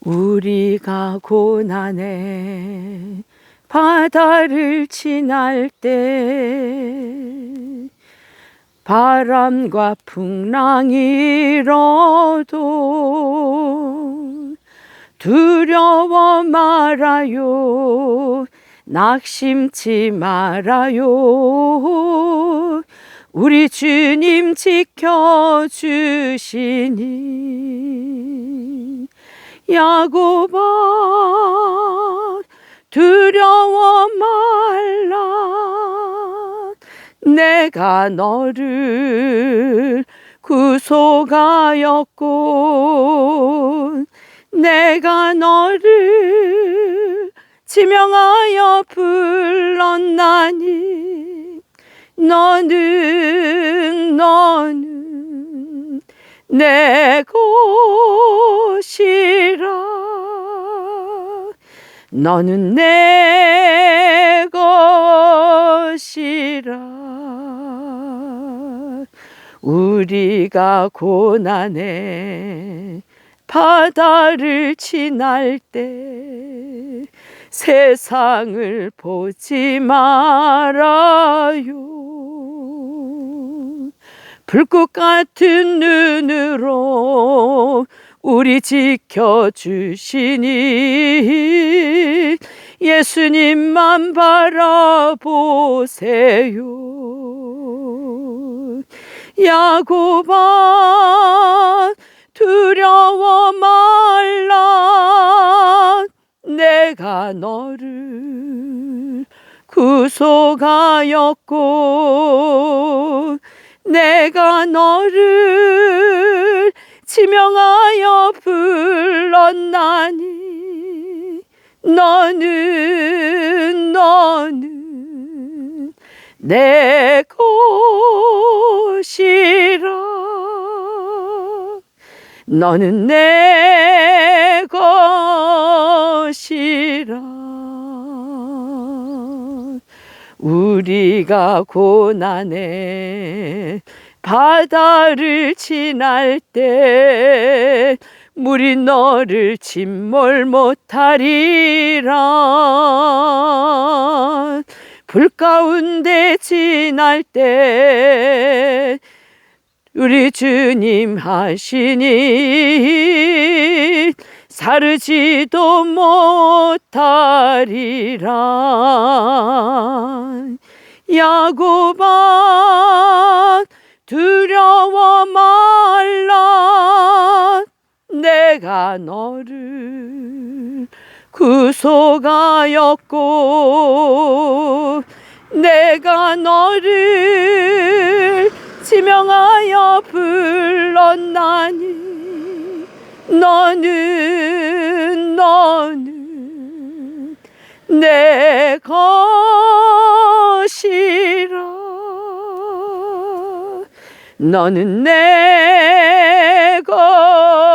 우리가 고난의 바다를 지날 때 바람과 풍랑이 일어도 두려워 말아요. 낙심치 말아요. 우리 주님 지켜주시니 야고바 두려워 말라. 내가 너를 구속하였고 내가 너를 지명하여 불렀나니. 너는 너는 내 것이라. 너는 내 것이라. 우리가 고난의 바다를 지날 때 세상을 보지 말아요. 불꽃 같은 눈으로 우리 지켜주시니 예수님만 바라보세요. 야고바 두려워 말라. 내가 너를 구속하였고 내가 너를 지명하여 불렀나니? 너는 너는 내 것이라. 너는 내 것이라. 우리가 고난의 바다를 지날 때 물이 너를 침몰 못하리라 불 가운데 지날 때 우리 주님 하시니 사르지도 못하리라 야고바 두려워 말라 내가 너를 구속하였고 내가 너를 지명하여 불렀나니 너는 너는 내 것이 너는 내 것이라